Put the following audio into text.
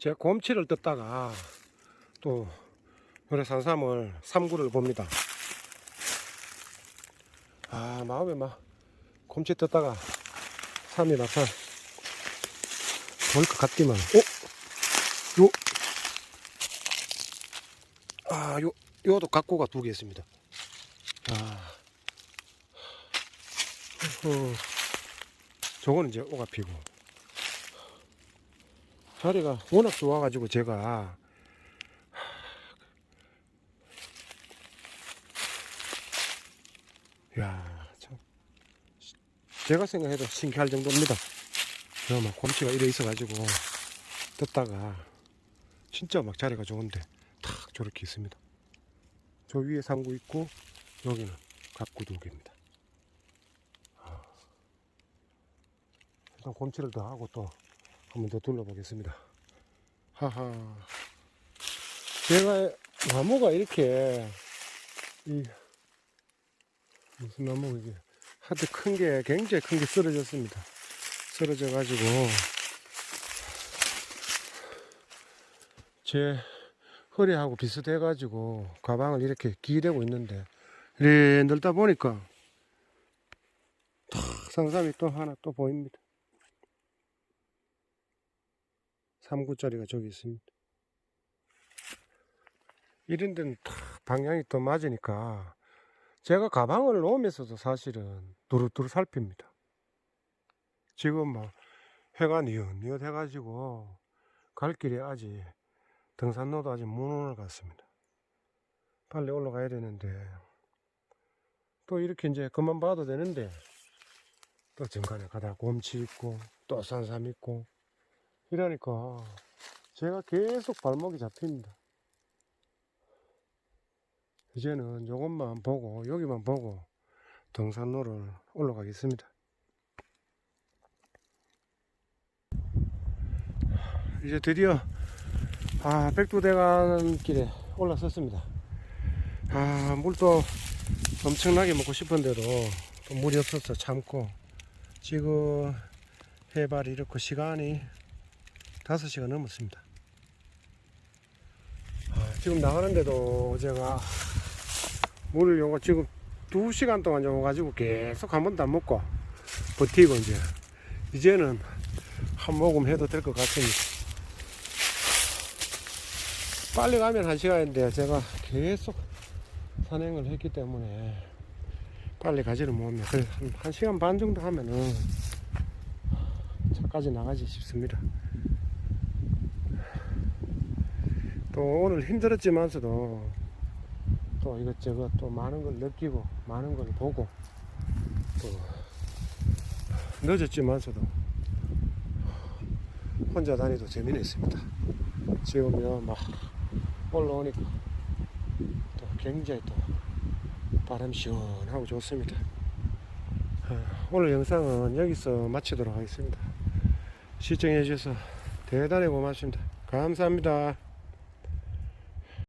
제가 곰치를 뜯다가 또 요래 산삼을 삼구를 봅니다. 아 마음에 막 곰치 뜯다가 삼이 나타 보일 것 같기만. 어? 요? 아, 요, 요도 각고가 두 개 있습니다. 아. 어, 저거는 이제 오가 피고. 자리가 워낙 좋아가지고 제가 야, 참 제가 생각해도 신기할 정도입니다. 제가 막 곰치가 이래 있어가지고 뜯다가 진짜 막 자리가 좋은데 탁 저렇게 있습니다. 저 위에 상구 있고 여기는 갑구 두 개입니다. 아. 일단 곰치를 더 하고 또 한번 더 둘러보겠습니다. 하하. 제가 나무가 이렇게 이 무슨 나무 이게 하도 큰게 굉장히 큰 게 쓰러졌습니다. 쓰러져 가지고 제 허리하고 비슷해 가지고 가방을 이렇게 기대고 있는데 이래 늘다 보니까 탁 상삼이 또 하나 또 보입니다. 3구짜리가 저기 있습니다. 이런 데는 탁 방향이 또 맞으니까 제가 가방을 놓으면서도 사실은 두루두루 살핍니다. 지금 막 해가 니엇니엇 해가지고 갈 길이 아직 등산로도 아직 문 오늘 같습니다. 빨리 올라가야 되는데 또 이렇게 이제 그만 봐도 되는데 또 중간에 가다 곰치 있고 또 산삼 있고 이러니까 제가 계속 발목이 잡힙니다. 이제는 요것만 보고 여기만 보고 등산로를 올라가겠습니다. 이제 드디어 아 백두대간 길에 올라섰습니다. 아 물도 엄청나게 먹고 싶은데도 또 물이 없어서 참고 지금 해발이 이렇고 시간이 5시간 넘었습니다. 아, 지금 나가는데도 제가 물을 요거 지금 2시간 동안 요거 가지고 계속 한 번도 안 먹고 버티고 이제 이제는 한 모금 해도 될 것 같습니다. 빨리 가면 한 시간인데 제가 계속 산행을 했기 때문에 빨리 가지를 그래서 한, 한 시간 반 정도 하면은 차까지 나가지 싶습니다. 또 오늘 힘들었지만서도 또 이것저것 또 많은 걸 느끼고 많은 걸 보고 또 늦었지만서도 혼자 다니도 재미있습니다. 지금요 막 올라오니까 또 굉장히 또 바람 시원하고 좋습니다. 아, 오늘 영상은 여기서 마치도록 하겠습니다. 시청해 주셔서 대단히 고맙습니다. 감사합니다.